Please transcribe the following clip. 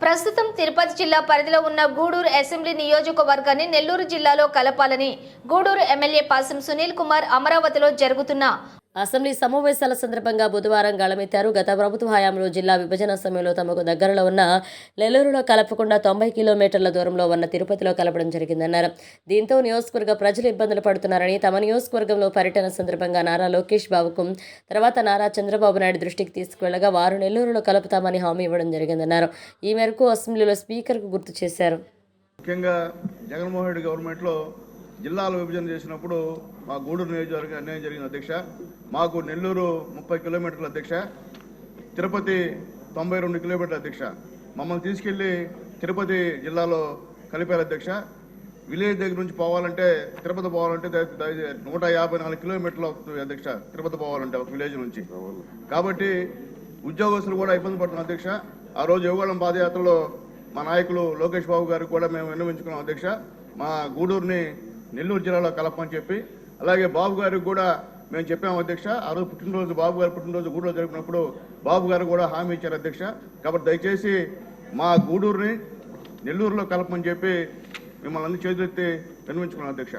ప్రస్తుతం తిరుపతి జిల్లా పరిధిలో ఉన్న గూడూరు అసెంబ్లీ నియోజకవర్గాన్ని నెల్లూరు జిల్లాలో కలపాలని గూడూరు ఎమ్మెల్యే పాసం సునీల్ కుమార్ అమరావతిలో జరుగుతున్న అసెంబ్లీ సమావేశాల సందర్భంగా బుధవారం గళమెత్తారు గత ప్రభుత్వ హయాంలో జిల్లా విభజన సమయంలో తమకు దగ్గరలో ఉన్న నెల్లూరులో కలపకుండా తొంభై కిలోమీటర్ల దూరంలో ఉన్న తిరుపతిలో కలపడం జరిగిందన్నారు. దీంతో నియోజకవర్గ ప్రజలు ఇబ్బందులు పడుతున్నారని తమ నియోజకవర్గంలో పర్యటన సందర్భంగా నారా లోకేష్ బాబుకు తర్వాత నారా చంద్రబాబు నాయుడు దృష్టికి తీసుకువెళ్ళగా వారు నెల్లూరులో కలుపుతామని హామీ ఇవ్వడం జరిగిందన్నారు. ఈ మేరకు అసెంబ్లీలో స్పీకర్కు గుర్తు చేశారు. ముఖ్యంగా జగన్మోహన్ రెడ్డి గవర్నమెంట్లో జిల్లాలు విభజన చేసినప్పుడు మా గూడూరు నియోజకవర్గం అన్యాయం జరిగింది అధ్యక్ష. మాకు నెల్లూరు ముప్పై కిలోమీటర్ల అధ్యక్ష. తిరుపతి తొంభై రెండు కిలోమీటర్ల అధ్యక్ష. మమ్మల్ని తీసుకెళ్ళి తిరుపతి జిల్లాలో కలిపారు అధ్యక్ష. విలేజ్ దగ్గర నుంచి పోవాలంటే తిరుపతి పోవాలంటే నూట యాభై నాలుగు కిలోమీటర్లు అవుతుంది అధ్యక్ష తిరుపతి పోవాలంటే ఒక విలేజ్ నుంచి. కాబట్టి ఉద్యోగస్తులు కూడా ఇబ్బంది పడుతున్నారు అధ్యక్ష. ఆ రోజు యువగళం పాదయాత్రలో మా నాయకులు లోకేష్ బాబు గారు కూడా మేము విన్నవించుకున్నాం అధ్యక్ష. మా గూడూరుని నెల్లూరు జిల్లాలో కలపమని చెప్పి అలాగే బాబు గారికి కూడా మేము చెప్పాము అధ్యక్ష. ఆ రోజు పుట్టినరోజు బాబు గారు పుట్టినరోజు గూడూరు జరిపినప్పుడు బాబు గారు కూడా హామీ ఇచ్చారు అధ్యక్ష. కాబట్టి దయచేసి మా గూడూరుని నెల్లూరులో కలపమని చెప్పి మిమ్మల్ని అందరి చేతులెత్తి విన్నవించుకున్నాం అధ్యక్ష.